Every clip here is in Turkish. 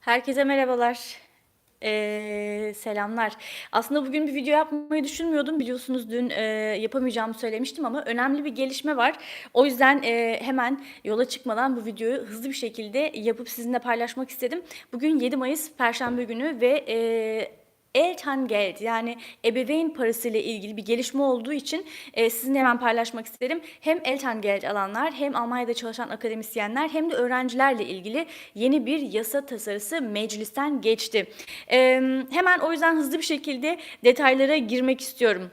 Herkese merhabalar. Ee, selamlar. Aslında bugün bir video yapmayı düşünmüyordum. Biliyorsunuz dün e, yapamayacağımı söylemiştim ama önemli bir gelişme var. O yüzden e, hemen yola çıkmadan bu videoyu hızlı bir şekilde yapıp sizinle paylaşmak istedim. Bugün 7 Mayıs Perşembe günü ve e, Elterngeld yani ebeveyn parası ile ilgili bir gelişme olduğu için e, sizinle hemen paylaşmak isterim. Hem Elterngeld alanlar hem Almanya'da çalışan akademisyenler hem de öğrencilerle ilgili yeni bir yasa tasarısı meclisten geçti. E, hemen o yüzden hızlı bir şekilde detaylara girmek istiyorum.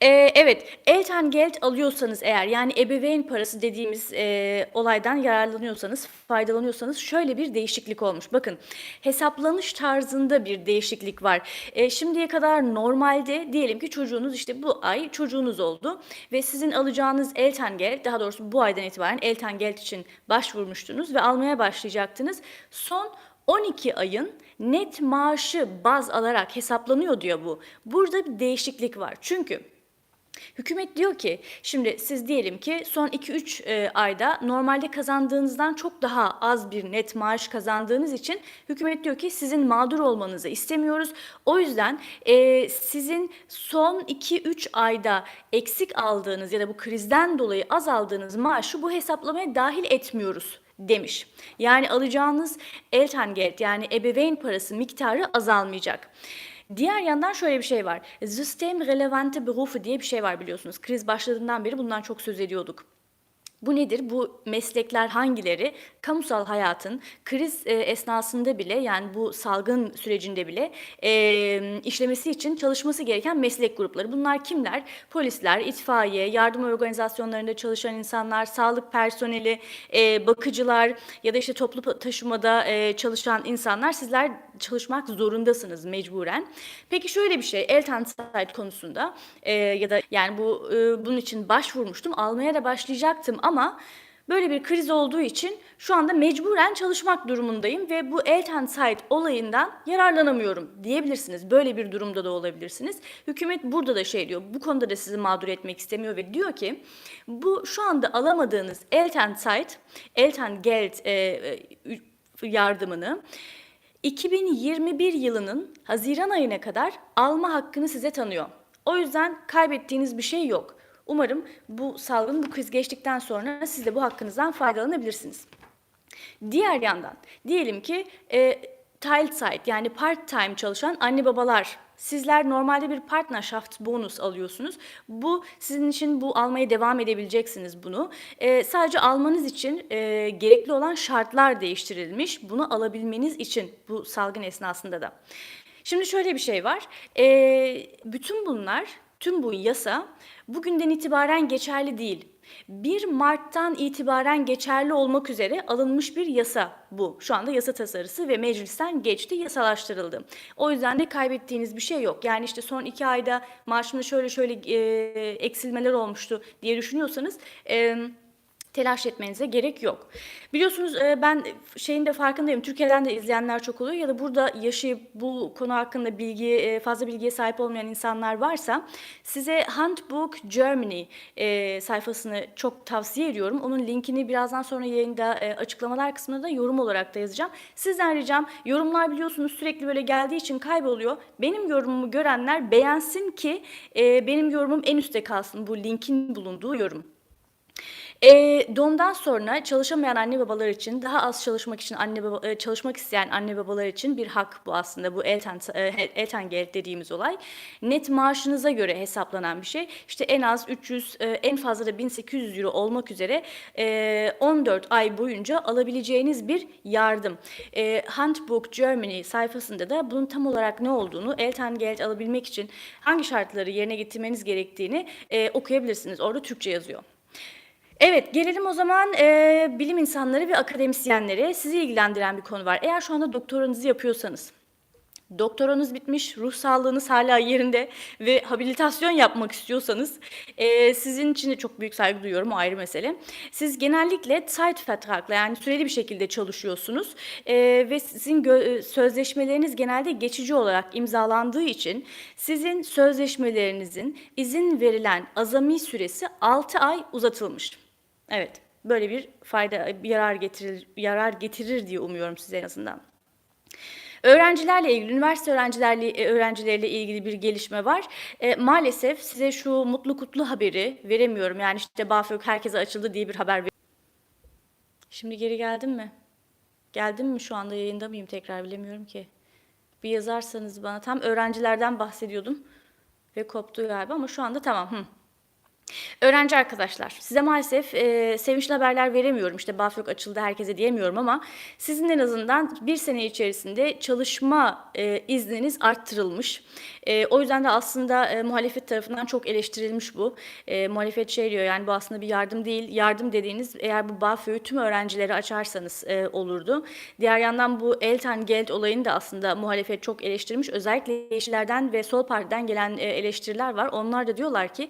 Ee, evet, Elterngeld alıyorsanız eğer yani ebeveyn parası dediğimiz e, olaydan yararlanıyorsanız, faydalanıyorsanız şöyle bir değişiklik olmuş. Bakın hesaplanış tarzında bir değişiklik var. E, şimdiye kadar normalde diyelim ki çocuğunuz işte bu ay çocuğunuz oldu ve sizin alacağınız Elterngeld daha doğrusu bu aydan itibaren Elterngeld için başvurmuştunuz ve almaya başlayacaktınız. Son 12 ayın net maaşı baz alarak hesaplanıyor diyor bu. Burada bir değişiklik var. Çünkü Hükümet diyor ki şimdi siz diyelim ki son 2-3 e, ayda normalde kazandığınızdan çok daha az bir net maaş kazandığınız için hükümet diyor ki sizin mağdur olmanızı istemiyoruz. O yüzden e, sizin son 2-3 ayda eksik aldığınız ya da bu krizden dolayı az aldığınız maaşı bu hesaplamaya dahil etmiyoruz demiş. Yani alacağınız Elterngeld yani ebeveyn parası miktarı azalmayacak. Diğer yandan şöyle bir şey var. System relevante Berufe diye bir şey var biliyorsunuz. Kriz başladığından beri bundan çok söz ediyorduk. Bu nedir? Bu meslekler hangileri? Kamusal hayatın kriz e, esnasında bile yani bu salgın sürecinde bile e, işlemesi için çalışması gereken meslek grupları. Bunlar kimler? Polisler, itfaiye, yardım organizasyonlarında çalışan insanlar, sağlık personeli, e, bakıcılar ya da işte toplu taşımada çalışan insanlar. Sizler çalışmak zorundasınız mecburen. Peki şöyle bir şey, Eltern konusunda e, ya da yani bu bunun için başvurmuştum, almaya da başlayacaktım ama böyle bir kriz olduğu için şu anda mecburen çalışmak durumundayım ve bu Eltern olayından yararlanamıyorum diyebilirsiniz. Böyle bir durumda da olabilirsiniz. Hükümet burada da şey diyor, bu konuda da sizi mağdur etmek istemiyor ve diyor ki bu şu anda alamadığınız Eltern Elterngeld e, e, yardımını 2021 yılının Haziran ayına kadar alma hakkını size tanıyor. O yüzden kaybettiğiniz bir şey yok. Umarım bu salgın, bu kriz geçtikten sonra siz de bu hakkınızdan faydalanabilirsiniz. Diğer yandan diyelim ki e, Teilzeit yani part time çalışan anne babalar Sizler normalde bir Partnerschaft bonus alıyorsunuz. Bu sizin için bu almaya devam edebileceksiniz bunu. Ee, sadece almanız için e, gerekli olan şartlar değiştirilmiş. Bunu alabilmeniz için bu salgın esnasında da. Şimdi şöyle bir şey var. Ee, bütün bunlar, tüm bu yasa bugünden itibaren geçerli değil. 1 Mart'tan itibaren geçerli olmak üzere alınmış bir yasa bu. Şu anda yasa tasarısı ve meclisten geçti, yasalaştırıldı. O yüzden de kaybettiğiniz bir şey yok. Yani işte son iki ayda maaşımda şöyle şöyle e, eksilmeler olmuştu diye düşünüyorsanız... E, telaş etmenize gerek yok. Biliyorsunuz e, ben şeyin de farkındayım. Türkiye'den de izleyenler çok oluyor ya da burada yaşayıp bu konu hakkında bilgi e, fazla bilgiye sahip olmayan insanlar varsa size Handbook Germany e, sayfasını çok tavsiye ediyorum. Onun linkini birazdan sonra yayında açıklamalar kısmında da yorum olarak da yazacağım. Sizden ricam yorumlar biliyorsunuz sürekli böyle geldiği için kayboluyor. Benim yorumumu görenler beğensin ki benim yorumum en üstte kalsın bu linkin bulunduğu yorum. E, doğumdan sonra çalışamayan anne babalar için daha az çalışmak için anne baba e, çalışmak isteyen anne babalar için bir hak bu aslında bu elten e, eltengeld dediğimiz olay. Net maaşınıza göre hesaplanan bir şey. İşte en az 300 e, en fazla da 1800 euro olmak üzere e, 14 ay boyunca alabileceğiniz bir yardım. E, Handbook Germany sayfasında da bunun tam olarak ne olduğunu eltengeld alabilmek için hangi şartları yerine getirmeniz gerektiğini e, okuyabilirsiniz. Orada Türkçe yazıyor. Evet, gelelim o zaman e, bilim insanları ve akademisyenlere. Sizi ilgilendiren bir konu var. Eğer şu anda doktoranızı yapıyorsanız, doktoranız bitmiş, ruh sağlığınız hala yerinde ve habilitasyon yapmak istiyorsanız e, sizin için de çok büyük saygı duyuyorum o ayrı mesele. Siz genellikle Zeitvertrag'la yani süreli bir şekilde çalışıyorsunuz e, ve sizin sözleşmeleriniz genelde geçici olarak imzalandığı için sizin sözleşmelerinizin izin verilen azami süresi 6 ay uzatılmış. Evet, böyle bir fayda, bir yarar getirir, yarar getirir diye umuyorum size en azından. Öğrencilerle ilgili, üniversite öğrencilerle, e, öğrencileriyle ilgili bir gelişme var. E, maalesef size şu mutlu kutlu haberi veremiyorum. Yani işte BAföG herkese açıldı diye bir haber Şimdi geri geldim mi? Geldim mi şu anda yayında mıyım tekrar bilemiyorum ki. Bir yazarsanız bana tam öğrencilerden bahsediyordum ve koptu galiba ama şu anda tamam. Hı. Öğrenci arkadaşlar, size maalesef e, sevinçli haberler veremiyorum. İşte BAföG açıldı herkese diyemiyorum ama sizin en azından bir sene içerisinde çalışma e, izniniz arttırılmış. E, o yüzden de aslında e, muhalefet tarafından çok eleştirilmiş bu. E, muhalefet şey diyor yani bu aslında bir yardım değil. Yardım dediğiniz eğer bu BAföG'ü tüm öğrencilere açarsanız e, olurdu. Diğer yandan bu Eltern-Geld olayını da aslında muhalefet çok eleştirmiş. Özellikle Yeşillerden ve Sol Parti'den gelen e, eleştiriler var. Onlar da diyorlar ki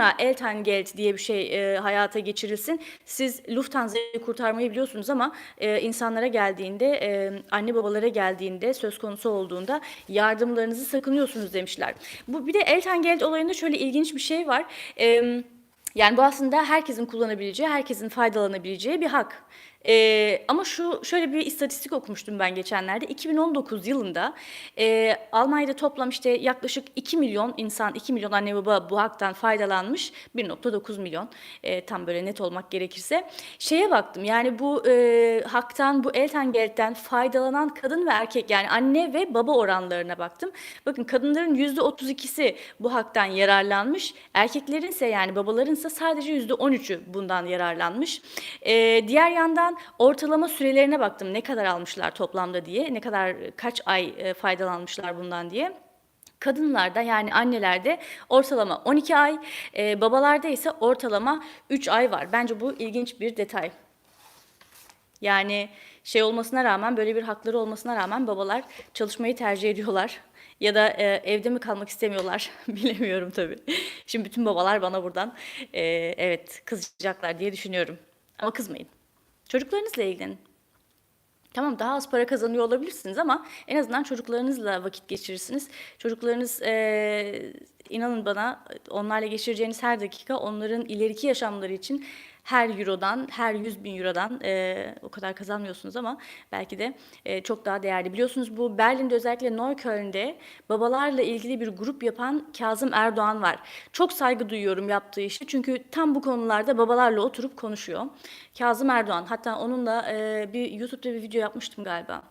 Corona Elterngeld diye bir şey e, hayata geçirilsin. Siz Lufthansa'yı kurtarmayı biliyorsunuz ama e, insanlara geldiğinde, e, anne babalara geldiğinde, söz konusu olduğunda yardımlarınızı sakınıyorsunuz demişler. Bu bir de Elterngeld olayında şöyle ilginç bir şey var. E, yani bu aslında herkesin kullanabileceği, herkesin faydalanabileceği bir hak. Ee, ama şu şöyle bir istatistik okumuştum ben geçenlerde. 2019 yılında e, Almanya'da toplam işte yaklaşık 2 milyon insan, 2 milyon anne baba bu haktan faydalanmış. 1.9 milyon e, tam böyle net olmak gerekirse. Şeye baktım yani bu e, haktan, bu Eltengeld'den faydalanan kadın ve erkek yani anne ve baba oranlarına baktım. Bakın kadınların %32'si bu haktan yararlanmış. Erkeklerin ise yani babaların ise sadece %13'ü bundan yararlanmış. E, diğer yandan ortalama sürelerine baktım ne kadar almışlar toplamda diye, ne kadar kaç ay e, faydalanmışlar bundan diye. Kadınlarda yani annelerde ortalama 12 ay, e, babalarda ise ortalama 3 ay var. Bence bu ilginç bir detay. Yani şey olmasına rağmen böyle bir hakları olmasına rağmen babalar çalışmayı tercih ediyorlar. Ya da e, evde mi kalmak istemiyorlar bilemiyorum tabii. Şimdi bütün babalar bana buradan e, evet kızacaklar diye düşünüyorum. Ama kızmayın. Çocuklarınızla ilgilenin. Tamam daha az para kazanıyor olabilirsiniz ama en azından çocuklarınızla vakit geçirirsiniz. Çocuklarınız e, inanın bana onlarla geçireceğiniz her dakika onların ileriki yaşamları için her eurodan, her 100 bin eurodan e, o kadar kazanmıyorsunuz ama belki de e, çok daha değerli. Biliyorsunuz bu Berlin'de özellikle Neukölln'de babalarla ilgili bir grup yapan Kazım Erdoğan var. Çok saygı duyuyorum yaptığı işi çünkü tam bu konularda babalarla oturup konuşuyor. Kazım Erdoğan hatta onunla e, bir YouTube'da bir video yapmıştım galiba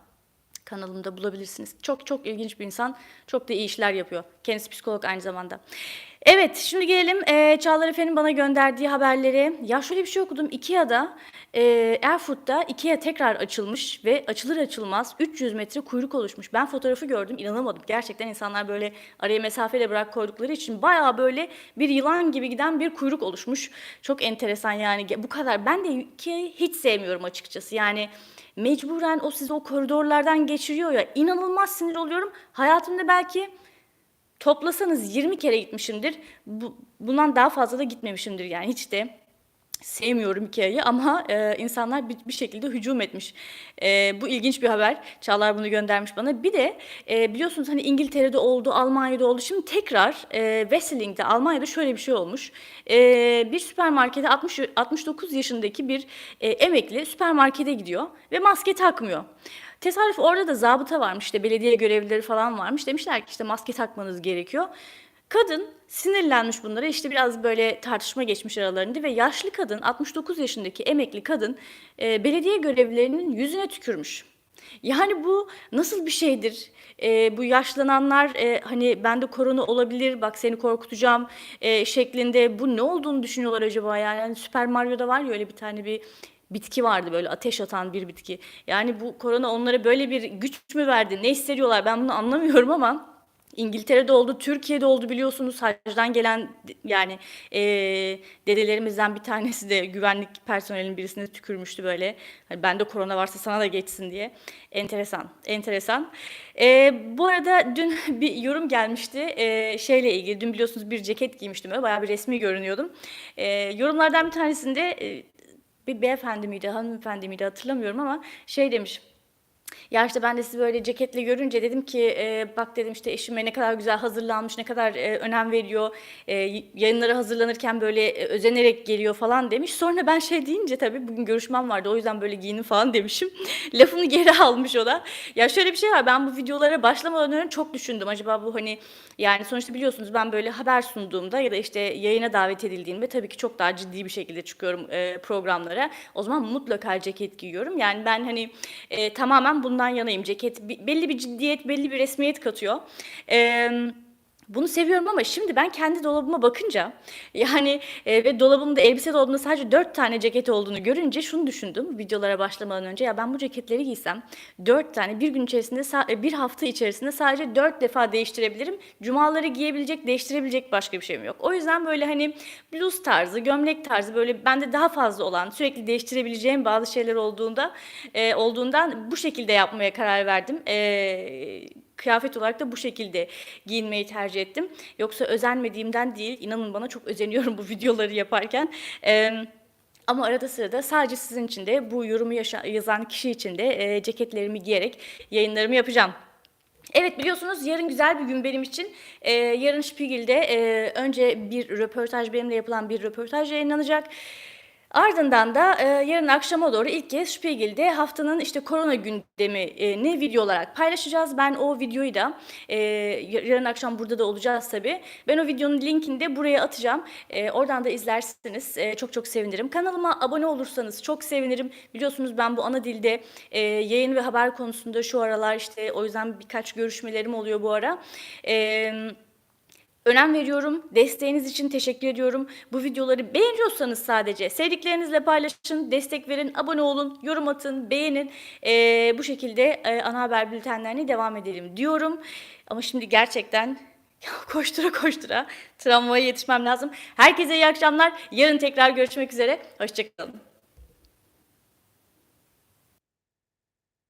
kanalımda bulabilirsiniz. Çok çok ilginç bir insan. Çok da iyi işler yapıyor. Kendisi psikolog aynı zamanda. Evet, şimdi gelelim e, Çağlar Efe'nin bana gönderdiği haberlere. Ya şöyle bir şey okudum. Ikea'da, e, Erfurt'ta Ikea tekrar açılmış ve açılır açılmaz 300 metre kuyruk oluşmuş. Ben fotoğrafı gördüm, inanamadım. Gerçekten insanlar böyle araya mesafe de bırak koydukları için bayağı böyle bir yılan gibi giden bir kuyruk oluşmuş. Çok enteresan yani. Bu kadar. Ben de Ikea'yı hiç sevmiyorum açıkçası. Yani mecburen o sizi o koridorlardan geçiriyor ya. İnanılmaz sinir oluyorum. Hayatımda belki toplasanız 20 kere gitmişimdir. Bu, bundan daha fazla da gitmemişimdir yani hiç de sevmiyorum hikayeyi ama e, insanlar bir, bir şekilde hücum etmiş. E, bu ilginç bir haber. Çağlar bunu göndermiş bana. Bir de e, biliyorsunuz hani İngiltere'de oldu, Almanya'da oldu. Şimdi tekrar e, Wesseling'de, Almanya'da şöyle bir şey olmuş. E, bir süpermarkete 60, 69 yaşındaki bir e, emekli süpermarkete gidiyor ve maske takmıyor. Tesadüf orada da zabıta varmış işte belediye görevlileri falan varmış. Demişler ki işte maske takmanız gerekiyor. Kadın sinirlenmiş bunlara işte biraz böyle tartışma geçmiş aralarında ve yaşlı kadın 69 yaşındaki emekli kadın e, belediye görevlilerinin yüzüne tükürmüş. Yani bu nasıl bir şeydir? E, bu yaşlananlar e, hani bende korona olabilir bak seni korkutacağım e, şeklinde bu ne olduğunu düşünüyorlar acaba yani? yani Süper Mario'da var ya öyle bir tane bir bitki vardı böyle ateş atan bir bitki. Yani bu korona onlara böyle bir güç mü verdi? Ne hissediyorlar? Ben bunu anlamıyorum ama İngiltere'de oldu, Türkiye'de oldu biliyorsunuz. Hacdan gelen yani e, dedelerimizden bir tanesi de güvenlik personelinin birisine tükürmüştü böyle. Hani bende korona varsa sana da geçsin diye. Enteresan, enteresan. E, bu arada dün bir yorum gelmişti e, şeyle ilgili. Dün biliyorsunuz bir ceket giymiştim böyle bayağı bir resmi görünüyordum. E, yorumlardan bir tanesinde e, bir beyefendi miydi, hanımefendi miydi hatırlamıyorum ama şey demiş. Ya işte ben de sizi böyle ceketle görünce dedim ki e, bak dedim işte eşime ne kadar güzel hazırlanmış, ne kadar e, önem veriyor, e, yayınlara hazırlanırken böyle e, özenerek geliyor falan demiş. Sonra ben şey deyince tabii bugün görüşmem vardı o yüzden böyle giyinim falan demişim. Lafını geri almış o da. Ya şöyle bir şey var ben bu videolara başlamadan önce çok düşündüm. Acaba bu hani yani sonuçta biliyorsunuz ben böyle haber sunduğumda ya da işte yayına davet edildiğimde tabii ki çok daha ciddi bir şekilde çıkıyorum e, programlara. O zaman mutlaka ceket giyiyorum. Yani ben hani e, tamamen bundan yanayım. Ceket belli bir ciddiyet, belli bir resmiyet katıyor. Eee bunu seviyorum ama şimdi ben kendi dolabıma bakınca yani e, ve dolabımda elbise dolabımda sadece dört tane ceket olduğunu görünce şunu düşündüm videolara başlamadan önce ya ben bu ceketleri giysem dört tane bir gün içerisinde e, bir hafta içerisinde sadece dört defa değiştirebilirim. Cumaları giyebilecek değiştirebilecek başka bir şeyim yok. O yüzden böyle hani bluz tarzı gömlek tarzı böyle bende daha fazla olan sürekli değiştirebileceğim bazı şeyler olduğunda e, olduğundan bu şekilde yapmaya karar verdim. E, kıyafet olarak da bu şekilde giyinmeyi tercih ettim. Yoksa özenmediğimden değil, inanın bana çok özeniyorum bu videoları yaparken. Ee, ama arada sırada sadece sizin için de bu yorumu yazan kişi için de e, ceketlerimi giyerek yayınlarımı yapacağım. Evet biliyorsunuz yarın güzel bir gün benim için. Ee, yarın Spiegel'de e, önce bir röportaj benimle yapılan bir röportaj yayınlanacak. Ardından da e, yarın akşama doğru ilk kez Spiegel'de haftanın işte korona gündemini video olarak paylaşacağız. Ben o videoyu da e, yarın akşam burada da olacağız tabii. Ben o videonun linkini de buraya atacağım. E, oradan da izlersiniz. E, çok çok sevinirim. Kanalıma abone olursanız çok sevinirim. Biliyorsunuz ben bu ana dilde e, yayın ve haber konusunda şu aralar işte o yüzden birkaç görüşmelerim oluyor bu ara. Eee Önem veriyorum. Desteğiniz için teşekkür ediyorum. Bu videoları beğeniyorsanız sadece sevdiklerinizle paylaşın, destek verin, abone olun, yorum atın, beğenin. Ee, bu şekilde e, ana haber bültenlerine devam edelim diyorum. Ama şimdi gerçekten koştura koştura tramvaya yetişmem lazım. Herkese iyi akşamlar. Yarın tekrar görüşmek üzere. Hoşçakalın.